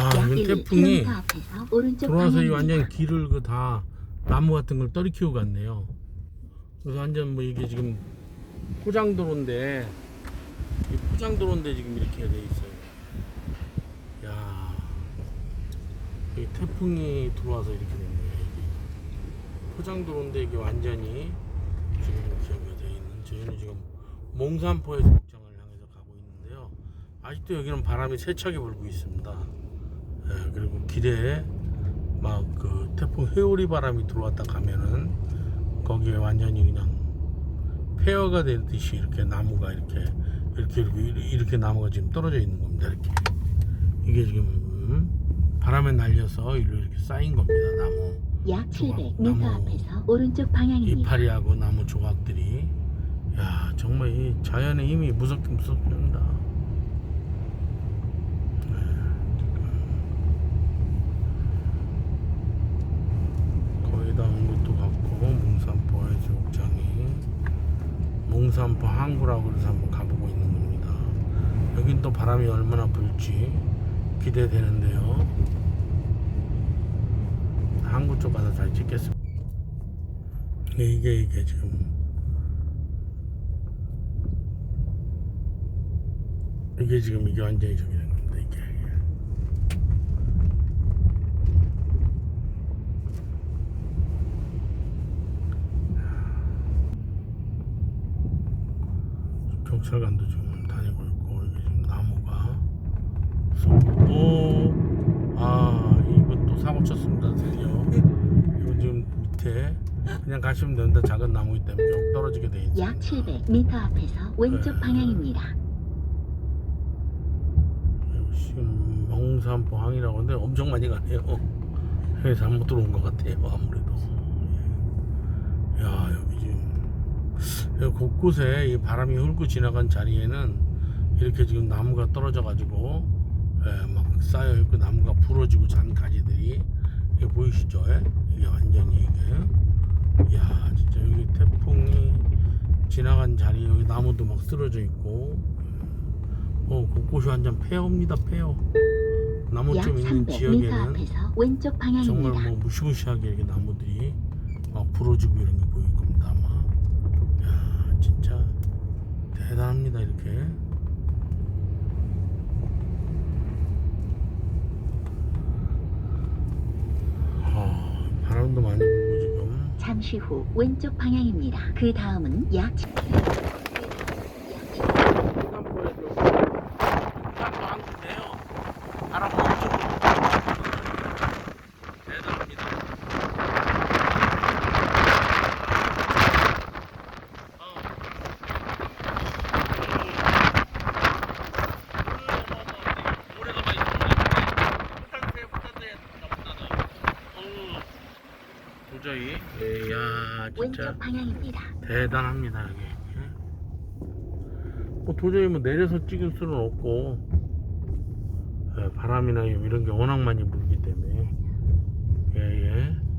야, 약 이건 1, 태풍이 2km 앞에서 오른쪽 들어와서 이. 완전 길을 그 다 나무 같은 걸 떨어키고 갔네요. 그래서 완전 뭐 이게 지금 포장도로인데 이 포장도로인데 지금 이렇게 돼 있어요. 야, 이 태풍이 들어와서 이렇게. 이게 포장도로인데 이게 완전히 지금 이렇게 돼 있는 저희는 지금 몽산포에서 목장을 향해서 가고 있는데요. 아직도 여기는 바람이 세차게 불고 있습니다. 예, 그리고 길에 막 그 태풍 회오리 바람이 들어왔다 가면은 거기에 완전히 그냥 폐허가 되듯이 이렇게 나무가 이렇게 이렇게 이렇게 이렇게 나무가 지금 떨어져 있는 겁니다. 이렇게 이게 지금 음, 바람에 날려서 일로 이렇게 쌓인 겁니다. 나무 약 조각, 700m 나무 앞에서 오른쪽 방향입니다. 이파리하고 나무 조각들이 야 정말 이 자연의 힘이 무섭긴 무섭습니다. 네, 거의 다 온 것도 같고 몽산포 해수욕장이 몽산포 항구라고 해서 한번 가보고 있는 겁니다. 여긴 또 바람이 얼마나 불지 기대되는데요. 항구 쪽 가서 잘 찍겠습니다. 이게 이게 지금 이게 지금 이게 완전히 저기 된 겁니다 이게 경찰관도 지금 다니고 있고 이게 지금 나무가 오아 이건 또 사고 쳤습니다 드디어 이거 지금 밑에 그냥 가시면 됩니다 작은 나무이기 때문에 좀 떨어지게 돼 있습니다 약 700m 앞에서 왼쪽 네. 방향입니다. 지금 몽산포항이라고 하는데 엄청 많이 가네요. 해외 잘못 들어온 것 같아요. 아무래도. 예. 야 여기 곳곳에 이 바람이 흘고 지나간 자리에는 이렇게 지금 나무가 떨어져 가지고 예, 막 쌓여 있고 나무가 부러지고 잔 가지들이 이게 보이시죠? 예? 이게 완전히 이게 야 진짜 여기 태풍이 지나간 자리 여기 나무도 막 쓰러져 있고 어, 곳곳이 완전 폐허입니다, 폐허. 약 나무 좀 있는 300m 지역에는 정말. 뭐 무시무시하게 이렇게 나무들이 막 부러지고 이런 게 보일 겁니다, 진짜 대단합니다, 이렇게. 아, 바람도 많이 불고 지금. 잠시 후 왼쪽 방향입니다. 그 다음은 약 예, 야 진짜 왼쪽 방향입니다. 대단합니다 여기. 예? 뭐 도저히 뭐 내려서 찍을 수는 없고 예, 바람이나 이런 게 워낙 많이 불기 때문에 예예